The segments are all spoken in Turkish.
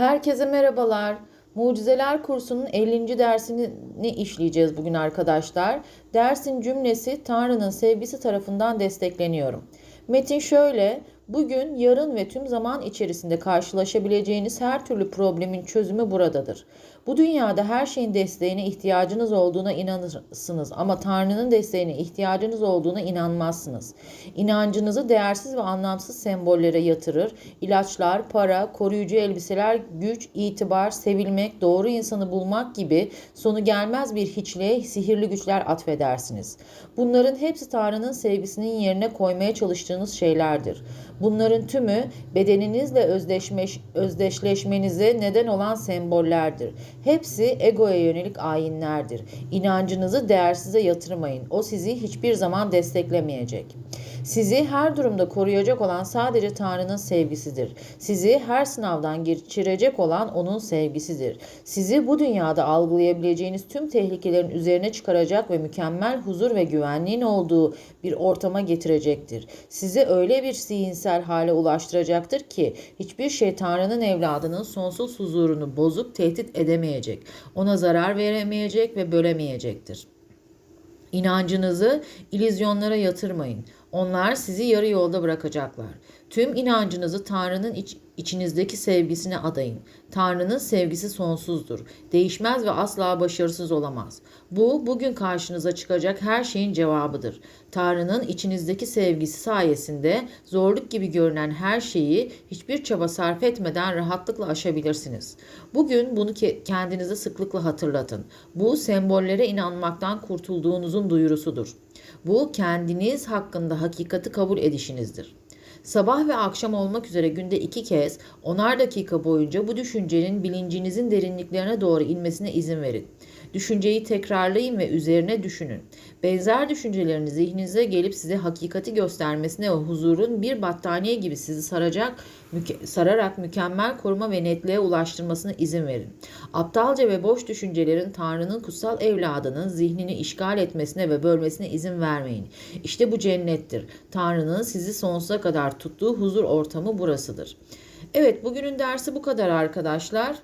Herkese merhabalar. Mucizeler kursunun 50. dersini işleyeceğiz bugün arkadaşlar. Dersin cümlesi Tanrı'nın sevgisi tarafından destekleniyorum. Metin şöyle: Bugün, yarın ve tüm zaman içerisinde karşılaşabileceğiniz her türlü problemin çözümü buradadır. Bu dünyada her şeyin desteğine ihtiyacınız olduğuna inanırsınız ama Tanrı'nın desteğine ihtiyacınız olduğuna inanmazsınız. İnancınızı değersiz ve anlamsız sembollere yatırır. İlaçlar, para, koruyucu elbiseler, güç, itibar, sevilmek, doğru insanı bulmak gibi sonu gelmez bir hiçliğe sihirli güçler atfedersiniz. Bunların hepsi Tanrı'nın sevgisinin yerine koymaya çalıştığınız şeylerdir. Bunların tümü bedeninizle özdeşmeş, özdeşleşmenize neden olan sembollerdir. Hepsi egoya yönelik ayinlerdir. İnancınızı değersize yatırmayın. O sizi hiçbir zaman desteklemeyecek. Sizi her durumda koruyacak olan sadece Tanrı'nın sevgisidir. Sizi her sınavdan geçirecek olan onun sevgisidir. Sizi bu dünyada algılayabileceğiniz tüm tehlikelerin üzerine çıkaracak ve mükemmel huzur ve güvenliğin olduğu bir ortama getirecektir. Sizi öyle bir zihinsel hale ulaştıracaktır ki hiçbir şey Tanrı'nın evladının sonsuz huzurunu bozup tehdit edemeyecek. Ona zarar veremeyecek ve bölemeyecektir. İnancınızı ilizyonlara yatırmayın. Onlar sizi yarı yolda bırakacaklar. Tüm inancınızı Tanrı'nın iç, içinizdeki sevgisine adayın. Tanrı'nın sevgisi sonsuzdur. Değişmez ve asla başarısız olamaz. Bu bugün karşınıza çıkacak her şeyin cevabıdır. Tanrı'nın içinizdeki sevgisi sayesinde zorluk gibi görünen her şeyi hiçbir çaba sarf etmeden rahatlıkla aşabilirsiniz. Bugün bunu kendinize sıklıkla hatırlatın. Bu sembollere inanmaktan kurtulduğunuzun duyurusudur. Bu kendiniz hakkında hakikati kabul edişinizdir. Sabah ve akşam olmak üzere günde iki kez onar dakika boyunca bu düşüncenin bilincinizin derinliklerine doğru inmesine izin verin. Düşünceyi tekrarlayın ve üzerine düşünün. Benzer düşüncelerin zihninize gelip size hakikati göstermesine ve huzurun bir battaniye gibi sizi saracak, müke- sararak mükemmel koruma ve netliğe ulaştırmasına izin verin. Aptalca ve boş düşüncelerin Tanrı'nın kutsal evladının zihnini işgal etmesine ve bölmesine izin vermeyin. İşte bu cennettir. Tanrı'nın sizi sonsuza kadar tuttuğu huzur ortamı burasıdır. Evet bugünün dersi bu kadar arkadaşlar.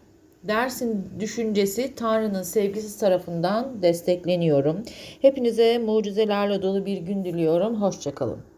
Dersin düşüncesi Tanrı'nın sevgisi tarafından destekleniyorum. Hepinize mucizelerle dolu bir gün diliyorum. Hoşçakalın.